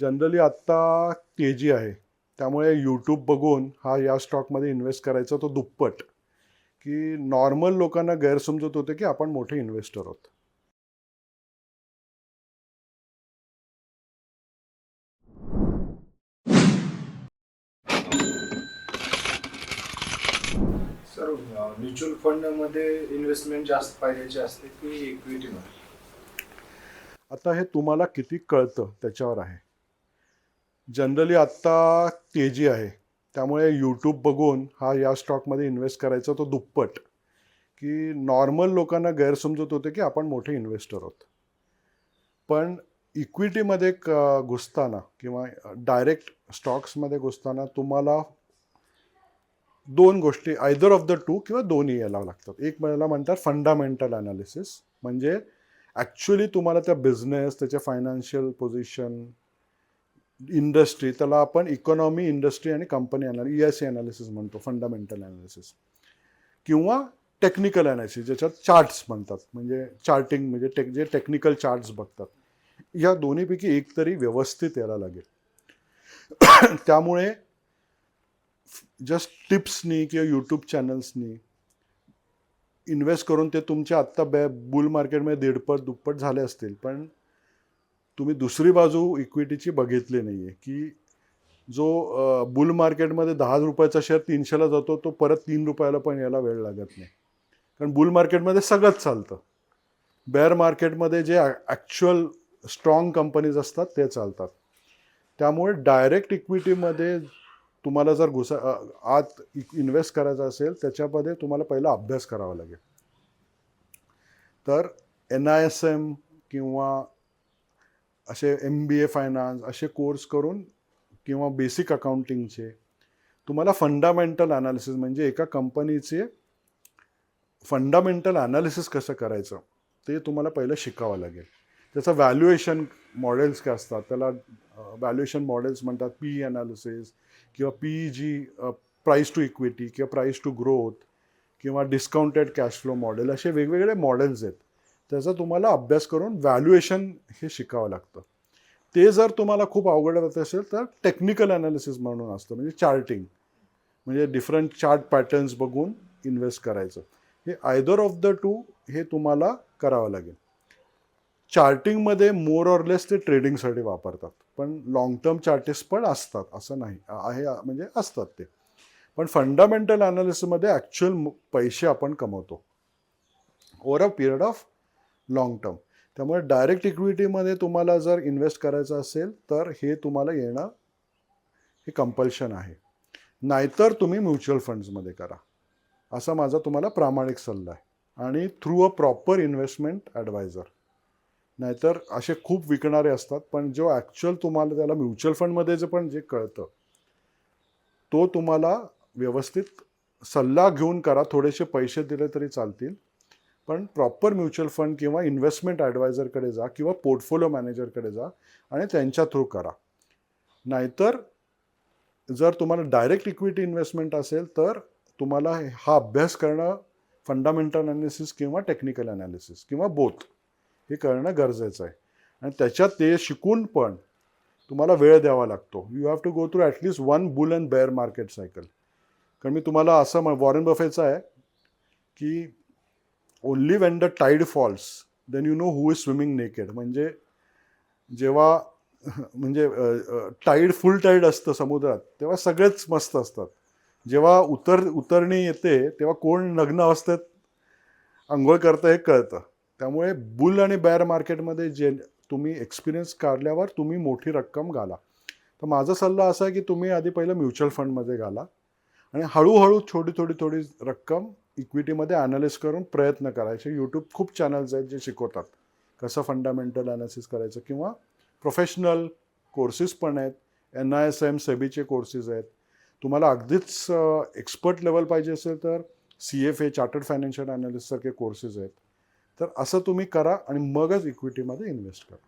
Generally आत्ता तेजी आहे. त्यामुळे यूट्यूब बघून हा या स्टॉकमध्ये इन्व्हेस्ट करायचा तो दुप्पट. की नॉर्मल लोकांना गैरसमजत होते की आपण मोठे इन्व्हेस्टर आहोत. सर म्युच्युअल फंडमध्ये इन्व्हेस्टमेंट जास्त फायद्याची असते की इक्विटीमध्ये? आता हे तुम्हाला किती कळतं त्याच्यावर आहे. जनरली आत्ता तेजी आहे. त्यामुळे यूट्यूब बघून हा या स्टॉकमध्ये इन्व्हेस्ट करायचा तो दुप्पट. की नॉर्मल लोकांना गैरसमजत होते की आपण मोठे इन्व्हेस्टर आहोत. पण इक्विटीमध्ये क घुसताना किंवा डायरेक्ट स्टॉक्समध्ये घुसताना तुम्हाला दोन गोष्टी आयदर ऑफ द टू किंवा दोन्ही यायला लागतात. एक मला म्हणतात फंडामेंटल अनालिसिस म्हणजे ॲक्च्युली तुम्हाला त्या बिझनेस त्याचे फायनान्शियल पोझिशन इंडस्ट्री त्याला आपण इकॉनॉमी इंडस्ट्री आणि company analysis E S C analysis म्हणतो फंडामेंटल अनालिसिस किंवा टेक्निकल अनालिसिस ज्याच्यात चार्ट्स म्हणतात. म्हणजे चार्टिंग म्हणजे टेक जे टेक्निकल चार्ट्स बघतात. या दोन्हीपैकी एक तरी व्यवस्थित यायला लागेल. त्यामुळे जस्ट टिप्सनी किंवा यूट्यूब चॅनल्सनी इन्व्हेस्ट करून ते तुमच्या आत्ता बॅ बुल मार्केटमध्ये दीडपट दुप्पट झाले असतील पण तुम्ही दुसरी बाजू इक्विटीची बघितली नाही आहे की जो बुल मार्केटमध्ये दहा रुपयाचा शेअर तीनशेला जातो तो परत तीन रुपयाला पण यायला वेळ लागत नाही. कारण बुल मार्केटमध्ये सगळंच चालतं. बेअर मार्केटमध्ये जे ॲक्च्युअल स्ट्रॉंग कंपनीज असतात ते चालतात. त्यामुळे डायरेक्ट इक्विटीमध्ये तुम्हाला जर घुसा आत इन्व्हेस्ट करायचा असेल त्याच्यामध्ये तुम्हाला पहिला अभ्यास करावा लागेल. तर एन आय एस एम किंवा असे एम बी ए फायनान्स असे कोर्स करून किंवा बेसिक अकाउंटिंगचे तुम्हाला फंडामेंटल अनालिसिस म्हणजे एका कंपनीचे फंडामेंटल अनालिसिस कसं करायचं ते तुम्हाला पहिलं शिकावं लागेल. त्याचं व्हॅल्युएशन मॉडेल्स काय असतात त्याला व्हॅल्युएशन मॉडेल्स म्हणतात पी अनालिसिस किंवा P G price to equity किंवा प्राईस टू ग्रोथ किंवा डिस्काउंटेड कॅश फ्लो मॉडेल असे वेगवेगळे मॉडेल्स आहेत. त्याचा तुम्हाला अभ्यास करून व्हॅल्युएशन हे शिकावं लागतं. ते जर तुम्हाला खूप अवघड जात असेल तर टेक्निकल अनालिसिस म्हणून असतं म्हणजे चार्टिंग म्हणजे डिफरंट चार्ट पॅटर्न्स बघून इन्व्हेस्ट करायचं. हे आयदर ऑफ द टू हे तुम्हाला करावं लागेल. चार्टिंगमध्ये मोर ऑर लेस ते ट्रेडिंगसाठी वापरतात पण लॉंग टर्म चार्टिस्ट पण असतात असं नाही. आहे म्हणजे असतात ते. पण फंडामेंटल अनालिसिसमध्ये ॲक्च्युअल पैसे आपण कमवतो. Over a period of long term त्यामुळे डायरेक्ट इक्विटीमध्ये तुम्हाला जर इन्व्हेस्ट करायचं असेल तर हे तुम्हाला येणं हे कंपल्शन आहे. नाहीतर तुम्ही म्युच्युअल फंड्समध्ये करा. असा माझा तुम्हाला प्रामाणिक सल्ला आहे. आणि through a proper investment advisor नाहीतर असे खूप विकणारे असतात पण जो ॲक्च्युअल तुम्हाला त्याला म्युच्युअल फंडमध्ये जे पण जे कळतं तो तुम्हाला व्यवस्थित सल्ला घेऊन करा. थोडेसे पैसे दिले तरी चालतील. पण प्रॉपर म्युच्युअल फंड किंवा इन्व्हेस्टमेंट ॲडवायझरकडे जा किंवा पोर्टफोलिओ मॅनेजरकडे जा आणि त्यांच्या थ्रू करा. नाहीतर जर तुम्हाला डायरेक्ट इक्विटी इन्व्हेस्टमेंट असेल तर तुम्हाला हा अभ्यास करणं फंडामेंटल अनालिसिस किंवा टेक्निकल अनालिसिस किंवा बोथ हे करणं गरजेचं आहे. आणि त्याच्यात ते शिकून पण तुम्हाला वेळ द्यावा लागतो. You have to go through at least one bull and bear market cycle कारण मी तुम्हाला असं वॉरेन बफेचं आहे की only when the tide falls then you know who is swimming naked म्हणजे जेव्हा म्हणजे टाईड फुल टाईड असतं समुद्रात तेव्हा सगळेच मस्त असतात. जेव्हा उतर उतरणी येते तेव्हा कोण नग्न अवस्थेत आंघोळ करतं हे कळतं. त्यामुळे बुल आणि बॅर मार्केटमध्ये जे तुम्ही एक्सपिरियन्स काढल्यावर तुम्ही मोठी रक्कम घाला. तर माझा सल्ला असा आहे की तुम्ही आधी पहिलं म्युच्युअल फंडमध्ये घाला. आणि हळूहळू थोडी थोडी थोडी रक्कम इक्विटीमध्ये ॲनालिस करून प्रयत्न करायचे. यूट्यूब खूप चॅनल्स आहेत जे शिकवतात. कसं फंडामेंटल ॲनालिसिस करायचं किंवा प्रोफेशनल कोर्सेस पण आहेत. एन आय एस एम सेबीचे कोर्सेस आहेत. तुम्हाला अगदीच एक्सपर्ट लेवल पाहिजे असेल तर C F A chartered financial ॲनालिस्टसारखे courses आहेत. तर असं तुम्ही करा आणि मगच इक्विटीमध्ये इन्व्हेस्ट करा.